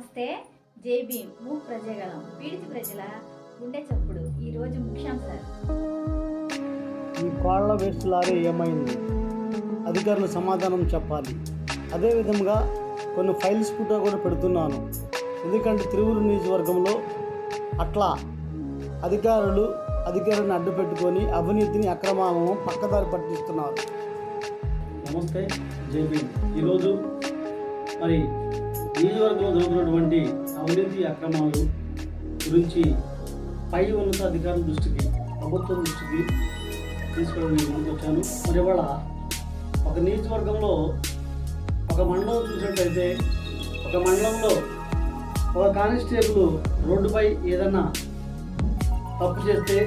నమస్తే జై భీమ్. మూక్ పీడిత ప్రజల గుండె చప్పుడు. ఈరోజు ముఖ్యాంశాలు ఈ కోళ్ళ వేస్ట్ లారీ ఏమైంది? అధికారులు సమాధానం చెప్పాలి. అదేవిధంగా కొన్ని ఫైల్స్ కూడా కూడా పెడుతున్నాను. ఎందుకంటే తిరువురు నియోజకవర్గంలో అట్లా అధికారులు అధికారులను అడ్డు పెట్టుకొని అవినీతిని అక్రమాలను పక్కదారి పట్టిస్తున్నారు. నమస్తే జేపీ ఈరోజు మరి నియోజకవర్గంలో జరుగుతున్నటువంటి అవినీతి అక్రమాలు గురించి పై ఉన్నత అధికారుల దృష్టికి ప్రభుత్వం దృష్టికి తీసుకోవడం మీ ముందుకు వచ్చాను మరి ఇవాళ ఒక నియోజకవర్గంలో ఒక మండలం చూసినట్టయితే ఒక మండలంలో ఒక కానిస్టేబుల్ రోడ్డుపై ఏదన్నా తప్పు చేస్తే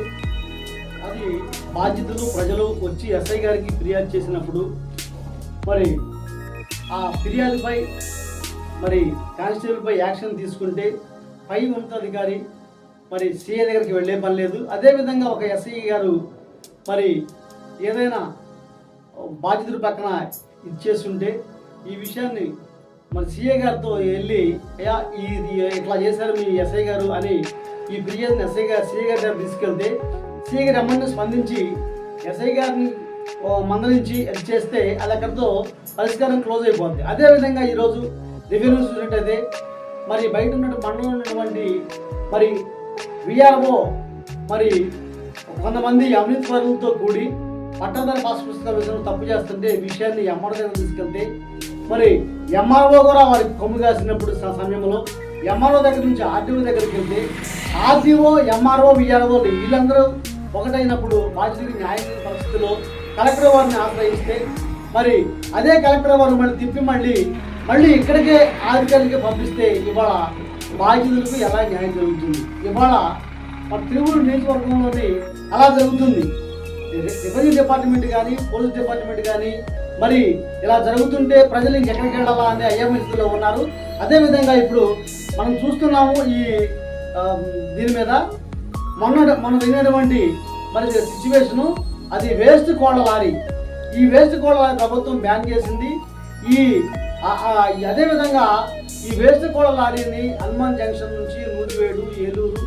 అది బాధ్యతలు ప్రజలు వచ్చి ఎస్ఐ గారికి ఫిర్యాదు చేసినప్పుడు మరి ఆ ఫిర్యాదుపై మరి కానిస్టేబుల్పై యాక్షన్ తీసుకుంటే పై ఉన్నతాధికారి మరి సీఏ దగ్గరికి వెళ్ళే పని లేదు. అదేవిధంగా ఒక ఎస్ఐ గారు మరి ఏదైనా బాధితుడి పక్కన ఇచ్చేస్తుంటే ఈ విషయాన్ని మరి సీఏ గారితో వెళ్ళి అయ్యా ఇది ఇట్లా చేశారు మీ ఎస్ఐ గారు అని ఈ ఫిర్యాదుని ఎస్ఐ గారు సీఏ గారి దగ్గర తీసుకెళ్తే సీఏ గారు అమ్మని స్పందించి ఎస్ఐ గారిని మందలించి అది చేస్తే అది అక్కడితో పరిష్కారం క్లోజ్ అయిపోద్ది. అదేవిధంగా ఈరోజు రెవెన్యూ చూసినట్టయితే మరి బయట ఉన్న మండలంలో ఉన్నటువంటి మరి విఆర్ఓ మరి కొంతమంది అవినీతి పరులతో కూడి పట్టదార పాస్ పుస్తకాల విషయంలో తప్పు చేస్తుంటే విషయాన్ని ఎంఆర్ఓ దగ్గర తీసుకెళ్తే మరి ఎంఆర్ఓ కూడా వారికి కొమ్ము కాసినప్పుడు సమయంలో ఎంఆర్ఓ దగ్గర నుంచి ఆర్టీఓ దగ్గరికి వెళ్తే ఆర్డీఓ ఎంఆర్ఓ విఆర్ఓ వీళ్ళందరూ ఒకటైనప్పుడు బాధితుడికి న్యాయం పరిస్థితుల్లో పరిస్థితిలో కలెక్టర్ వారిని ఆశ్రయిస్తే మరి అదే కలెక్టర్ వారు మళ్ళీ తిప్పి మళ్ళీ మళ్ళీ ఇక్కడికే అధికారులకి పంపిస్తే ఇవాళ బాధ్యతలకు ఎలా న్యాయం జరుగుతుంది? ఇవాళ మన తిరువురు నియోజకవర్గంలోని అలా జరుగుతుంది? రెవెన్యూ డిపార్ట్మెంట్ కానీ పోలీస్ డిపార్ట్మెంట్ కానీ మరి ఇలా జరుగుతుంటే ప్రజలు ఎక్కడికి వెళ్ళాలా అనే అయ్యమస్థితిలో ఉన్నారు. అదేవిధంగా ఇప్పుడు మనం చూస్తున్నాము ఈ దీని మీద మొన్న మనం వినేటువంటి మరి సిచ్యువేషను అది వేస్ట్ కోళ్ళ లారీ. ఈ వేస్ట్ కోళ్ళ లారీ ప్రభుత్వం బ్యాన్ చేసింది. ఈ అదేవిధంగా ఈ వేస్ట్ కోడ లారీని హనుమాన్ జంక్షన్ నుంచి నూజివేడు ఏలూరు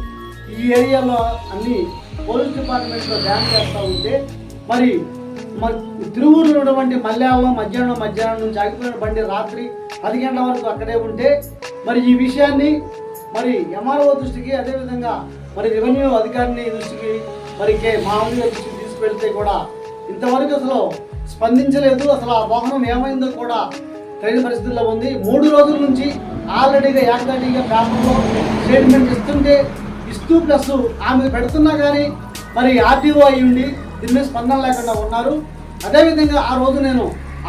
ఈ ఏరియాలో అన్ని పోలీస్ డిపార్ట్మెంట్లో బ్యాన్ చేస్తూ ఉంటే మరి మరి ఉన్నటువంటి మల్యాలలో మధ్యాహ్నం మధ్యాహ్నం నుంచి ఆగిపోయిన బండి రాత్రి పది గంటల వరకు అక్కడే ఉంటే మరి ఈ విషయాన్ని మరి ఎంఆర్ఓ దృష్టికి అదేవిధంగా మరి రెవెన్యూ అధికారిని దృష్టికి మరి కే మామూలుగా దృష్టికి తీసుకువెళ్తే కూడా ఇంతవరకు అసలు స్పందించలేదు. అసలు ఆ వాహనం ఏమైందో కూడా తగిన పరిస్థితుల్లో ఉంది. మూడు రోజుల నుంచి ఆల్రెడీగా యాక్టివ్గా పేపర్లో స్టేట్మెంట్ ఇస్తుంటే ఇస్తూ ప్లస్ ఆమె పెడుతున్నా కానీ మరి ఆర్టీఓ అయ్యుండి ఉండి దీని మీద స్పందన లేకుండా ఉన్నారు. అదేవిధంగా ఆ రోజు నేను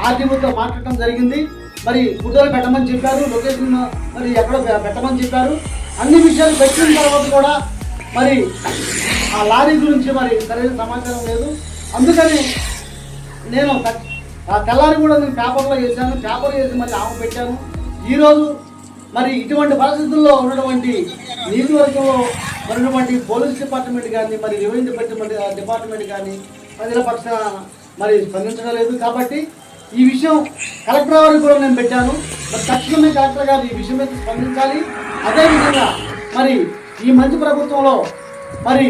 ఆర్టీఓతో మాట్లాడటం జరిగింది. మరి ఫోటోలు పెట్టమని చెప్పారు లొకేషన్ మరి ఎక్కడో పెట్టమని చెప్పారు. అన్ని విషయాలు పెట్టిన తర్వాత కూడా మరి ఆ లారీ గురించి మరి సరైన సమాచారం లేదు. అందుకని నేను ఆ తెల్లారి కూడా నేను పేపర్లో వేసాను పేపర్ వేసి మళ్ళీ ఆమె పెట్టాను. ఈరోజు మరి ఇటువంటి పరిస్థితుల్లో ఉన్నటువంటి నియోజకవర్గంలో ఉన్నటువంటి పోలీస్ డిపార్ట్మెంట్ కానీ మరి రెవెన్యూ డిపార్ట్మెంట్ డిపార్ట్మెంట్ కానీ ప్రజల పక్షాన మరి స్పందించడం లేదు. కాబట్టి ఈ విషయం కలెక్టర్ గారికి కూడా నేను పెట్టాను. మరి తక్షణమే కలెక్టర్ గారు ఈ విషయం మీద స్పందించాలి. అదేవిధంగా మరి ఈ మంచి ప్రభుత్వంలో మరి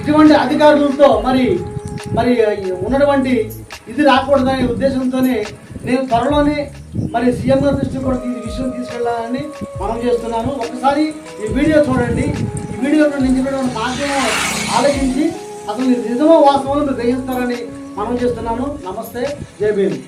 ఇటువంటి అధికారులతో మరి మరి ఉన్నటువంటి ఇది రాకూడదనే ఉద్దేశంతోనే నేను త్వరలోనే మరి సీఎం గారి దృష్టి కూడా ఈ విషయం తీసుకెళ్ళాలని మనం చేస్తున్నాను. ఒకసారి ఈ వీడియో చూడండి. ఈ వీడియోలో నుంచి మాధ్యమం ఆలోచించి అసలు నిజమో వాస్తవంలో మీరు గ్రహిస్తారని మనం చేస్తున్నాను. నమస్తే. జై భీమ్.